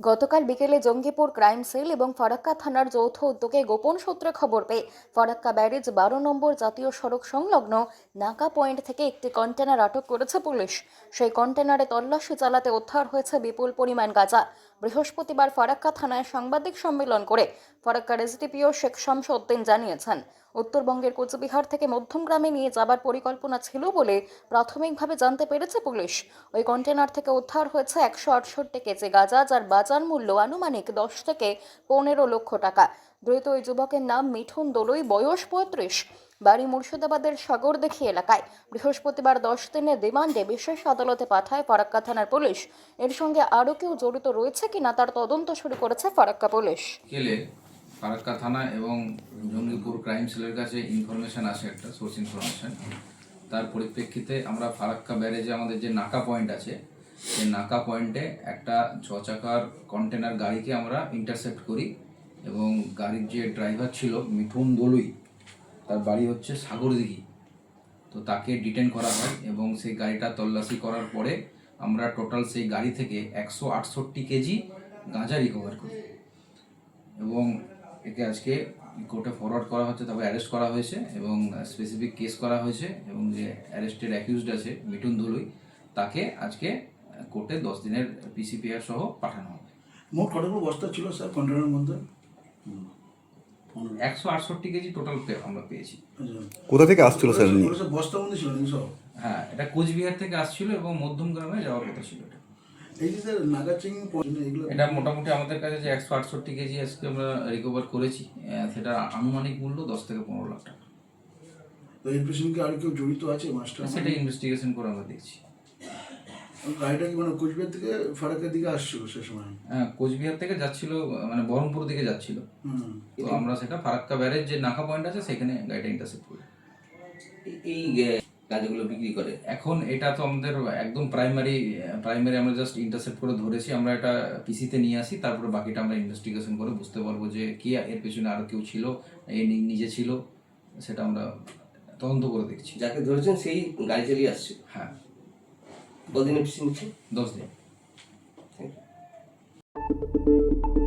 গতকাল বিকেলে Jangipur crime sell এবং ফারাক্কা থানার যৌথ উদ্যোগে গোপন সূত্রে খবর পেয়ে ফারাক্কা ব্যারেজ বারো নম্বর জাতীয় সড়ক সংলগ্ন নাকা পয়েন্ট থেকে একটি কন্টেনার আটক করেছে পুলিশ। সেই কন্টেনারে তল্লাশি চালাতে উদ্ধার হয়েছে বিপুল পরিমাণ গাঁজা। বৃহস্পতিবার ফারাক্কা থানায় সাংবাদিক সম্মেলন করে ফারাক্কার এসডিপিও শেখ শামসউদ্দিন জানিয়েছেন, উত্তরবঙ্গের কোচবিহার থেকে মধ্যমগ্রামে নিয়ে যাবার পরিকল্পনা ছিল বলে প্রাথমিকভাবে জানতে পেরেছে পুলিশ। ওই কন্টেনার থেকে উদ্ধার হয়েছে একশো আটষট্টি কেজি গাঁজা যার বাজার মূল্য আনুমানিক দশ থেকে পনেরো লক্ষ টাকা। দ্রুত ওই যুবকের নাম মিঠুন দোলই, বয়স পঁয়ত্রিশ। বাড়ি মুর্শিদাবাদের সাগরদেখি এলাকায়। বৃহস্পতিবার দশ দিনের রিমান্ডে বিশেষ আদালতে পাঠায় ফারাক্কা থানার পুলিশ। এর সঙ্গে আরও কেউ জড়িত রয়েছে কিনা তার তদন্ত শুরু করেছে ফারাক্কা পুলিশ। ফারাক্কা থানা এবং জঙ্গিপুর ক্রাইম সেলের কাছে ইনফরমেশন আসে একটা, সোর্স ইনফরমেশন। তার পরিপ্রেক্ষিতে আমরা ফারাক্কা ব্যারেজে আমাদের যে নাকা পয়েন্ট আছে সেই নাকা পয়েন্টে একটা ছ চাকার কন্টেনার গাড়িকে আমরা ইন্টারসেপ্ট করি এবং গাড়ির যে ড্রাইভার ছিল মিঠুন দলুই তার বাড়ি হচ্ছে সাগরদিঘি। তো তাকে ডিটেন করা হয় এবং সেই গাড়িটা তল্লাশি করার পরে আমরা টোটাল সেই গাড়ি থেকে একশো আটষট্টি কেজি গাঁজা রিকভার করি। এবং একে আজকে কোর্টে ফরওয়ার্ড করা হচ্ছে তারপরে অ্যারেস্ট করা হয়েছে এবং স্পেসিফিক কেস করা হয়েছে এবং যে অ্যারেস্টেড অ্যাকিউজড আছে মিঠুন ধুলুই তাকে আজকে কোর্টে দশ দিনের পিসিপিআর সহ পাঠানো হবে। মোট কতগুলো বস্তা ছিল স্যার কন্টেনারের মধ্যে? একশো আটষট্টি কেজি টোটাল আমরা পেয়েছি। কোথা থেকে আসছিল স্যার ছিল হ্যাঁ এটা কোচবিহার থেকে আসছিল এবং মধ্যম গ্রামে যাওয়ার কথা ছিল এটা। এই যে স্যার নাগাচিং এগুলো এটা মোটামুটি আমাদের কাছে যে একশো আটষট্টি কেজি আজকে আমরা রিকভার করেছি আহ, সেটা আনুমানিক মূল্য দশ থেকে পনেরো লাখ টাকা। তো এর পেছনে কি আর কেউ জড়িত আছে মাস্টার? সেটা ইনভেস্টিগেশন করে আমরা দেখছি। গাড়িটা কি মানে কোচবিহার থেকে ফারাক্কার দিকে আসছিল সে সময়। হ্যাঁ কোচবিহার থেকে যাচ্ছিল মানে বহরমপুর দিকে যাচ্ছিল। তো আমরা সেটা ফারাক্কা ব্যারেজ যে নাকা পয়েন্ট আছে সেখানে গাড়িটা ইন্টারসেপ্ট করি। এই আহ, গাঁজাগুলো বিক্রি করে। এখন এটা তো আমাদের একদম প্রাইমারি প্রাইমারি আমরা জাস্ট ইন্টারসেপ্ট করে ধরেছি। আমরা এটা পিসিতে নিয়ে আসি তারপরে বাকিটা আমরা ইনভেস্টিগেশন করে বুঝতে পারব যে কি এর পেছনে আরও কেউ ছিল এ নিজে ছিল সেটা আমরা তদন্ত করে দেখছি। যাকে ধরেছেন সেই গাড়ি চালিয়ে আসছে। হ্যাঁ। কদিনের পিছিয়ে নিচ্ছে দশ দিন থ্যাংক you.